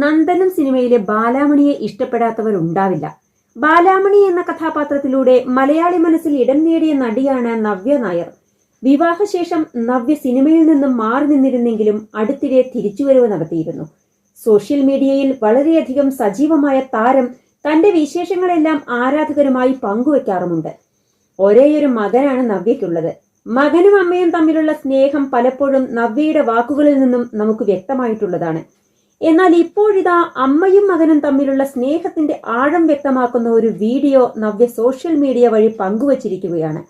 നന്ദനം സിനിമയിലെ ബാലാമണിയെ ഇഷ്ടപ്പെടാത്തവരുണ്ടാവില്ല. ബാലാമണി എന്ന കഥാപാത്രത്തിലൂടെ മലയാളി മനസ്സിൽ ഇടം നേടിയ നടിയാണ് നവ്യ നായർ. വിവാഹശേഷം നവ്യ സിനിമയിൽ നിന്നും മാറി നിന്നിരുന്നെങ്കിലും അടുത്തിടെ തിരിച്ചുവരവ് നടത്തിയിരുന്നു. സോഷ്യൽ മീഡിയയിൽ വളരെയധികം സജീവമായ താരം തന്റെ വിശേഷങ്ങളെല്ലാം ആരാധകരുമായി പങ്കുവെക്കാറുമുണ്ട്. ഒരേയൊരു മകനാണ് നവ്യയ്ക്കുള്ളത്. മകനും അമ്മയും തമ്മിലുള്ള സ്നേഹം പലപ്പോഴും നവ്യയുടെ വാക്കുകളിൽ നിന്നും നമുക്ക് വ്യക്തമായിട്ടുള്ളതാണ്. എന്നാൽ ഇപ്പോഴിതാ അമ്മയും മകനും തമ്മിലുള്ള സ്നേഹത്തിന്റെ ആഴം വ്യക്തമാക്കുന്ന ഒരു വീഡിയോ നവ്യ സോഷ്യൽ മീഡിയ വഴി പങ്കുവച്ചിരിക്കുകയാണ്.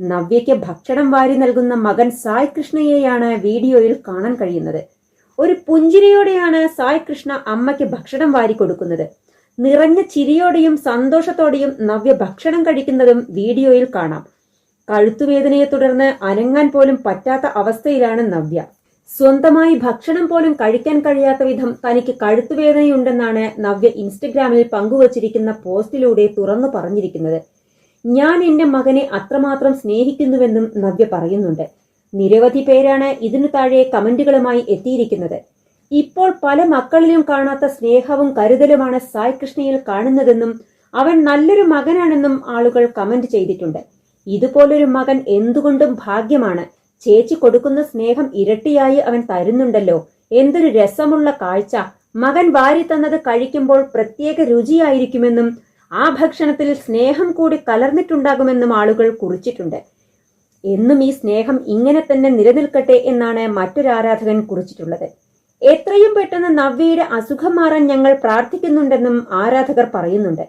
നവ്യയ്ക്ക് ഭക്ഷണം വാരി നൽകുന്ന മകൻ സായ് കൃഷ്ണയെയാണ് വീഡിയോയിൽ കാണാൻ കഴിയുന്നത്. ഒരു പുഞ്ചിരിയോടെയാണ് സായ് കൃഷ്ണ അമ്മയ്ക്ക് ഭക്ഷണം വാരി കൊടുക്കുന്നത്. നിറഞ്ഞ ചിരിയോടെയും സന്തോഷത്തോടെയും നവ്യ ഭക്ഷണം കഴിക്കുന്നതും വീഡിയോയിൽ കാണാം. കഴുത്തുവേദനയെ തുടർന്ന് അനങ്ങാൻ പോലും പറ്റാത്ത അവസ്ഥയിലാണ് നവ്യ. സ്വന്തമായി ഭക്ഷണം പോലും കഴിക്കാൻ കഴിയാത്ത വിധം തനിക്ക് കഴുത്തുവേദനയുണ്ടെന്നാണ് നവ്യ ഇൻസ്റ്റഗ്രാമിൽ പങ്കുവച്ചിരിക്കുന്ന പോസ്റ്റിലൂടെ തുറന്നു പറഞ്ഞിരിക്കുന്നത്. ഞാൻ എന്റെ മകനെ അത്രമാത്രം സ്നേഹിക്കുന്നുവെന്നും നവ്യ പറയുന്നുണ്ട്. നിരവധി പേരാണ് ഇതിനു താഴെ കമന്റുകളുമായി എത്തിയിരിക്കുന്നത്. ഇപ്പോൾ പല മക്കളിലും കാണാത്ത സ്നേഹവും കരുതലുമാണ് സായ് കൃഷ്ണയിൽ കാണുന്നതെന്നും അവൻ നല്ലൊരു മകനാണെന്നും ആളുകൾ കമന്റ് ചെയ്തിട്ടുണ്ട്. ഇതുപോലൊരു മകൻ എന്തുകൊണ്ടും ഭാഗ്യമാണ്. ചേച്ചി കൊടുക്കുന്ന സ്നേഹം ഇരട്ടിയായി അവൻ തരുന്നുണ്ടല്ലോ. എന്തൊരു രസമുള്ള കാഴ്ച. മകൻ വാരി തന്നത് കഴിക്കുമ്പോൾ പ്രത്യേക രുചിയായിരിക്കുമെന്നും ആ ഭക്ഷണത്തിൽ സ്നേഹം കൂടി കലർന്നിട്ടുണ്ടാകുമെന്നും ആളുകൾ കുറിച്ചിട്ടുണ്ട്. എന്നും ഈ സ്നേഹം ഇങ്ങനെ തന്നെ നിലനിൽക്കട്ടെ എന്നാണ് മറ്റൊരു ആരാധകൻ കുറിച്ചിട്ടുള്ളത്. എത്രയും പെട്ടെന്ന് നവ്യയുടെ അസുഖം മാറാൻ ഞങ്ങൾ പ്രാർത്ഥിക്കുന്നുണ്ടെന്നും ആരാധകർ പറയുന്നുണ്ട്.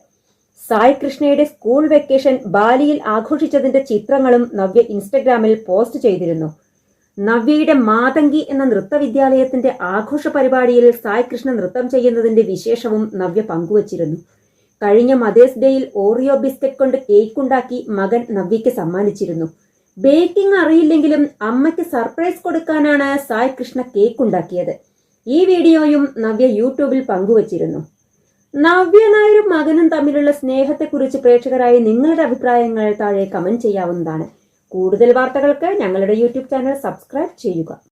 സായ് കൃഷ്ണയുടെ സ്കൂൾ വെക്കേഷൻ ബാലിയിൽ ആഘോഷിച്ചതിന്റെ ചിത്രങ്ങളും നവ്യ ഇൻസ്റ്റഗ്രാമിൽ പോസ്റ്റ് ചെയ്തിരുന്നു. നവ്യയുടെ മാതങ്കി എന്ന നൃത്തവിദ്യാലയത്തിന്റെ ആഘോഷ പരിപാടിയിൽ സായ് കൃഷ്ണ നൃത്തം ചെയ്യുന്നതിന്റെ വിശേഷവും നവ്യ പങ്കുവച്ചിരുന്നു. കഴിഞ്ഞ മദേഴ്സ് ഡേയിൽ ഓറിയോ ബിസ്ക്കറ്റ് കൊണ്ട് കേക്ക് ഉണ്ടാക്കി മകൻ നവ്യയ്ക്ക് സമ്മാനിച്ചിരുന്നു. ബേക്കിംഗ് അറിയില്ലെങ്കിലും അമ്മയ്ക്ക് സർപ്രൈസ് കൊടുക്കാനാണ് സായ് കൃഷ്ണ കേക്ക് ഉണ്ടാക്കിയത് ഈ വീഡിയോയും നവ്യ യൂട്യൂബിൽ പങ്കുവച്ചിരുന്നു. നവ്യ നായരും മകനും തമ്മിലുള്ള സ്നേഹത്തെക്കുറിച്ച് പ്രേക്ഷകരായി നിങ്ങളുടെ അഭിപ്രായങ്ങൾ താഴെ കമന്റ് ചെയ്യാവുന്നതാണ്. കൂടുതൽ വാർത്തകൾക്ക് ഞങ്ങളുടെ യൂട്യൂബ് ചാനൽ സബ്സ്ക്രൈബ് ചെയ്യുക.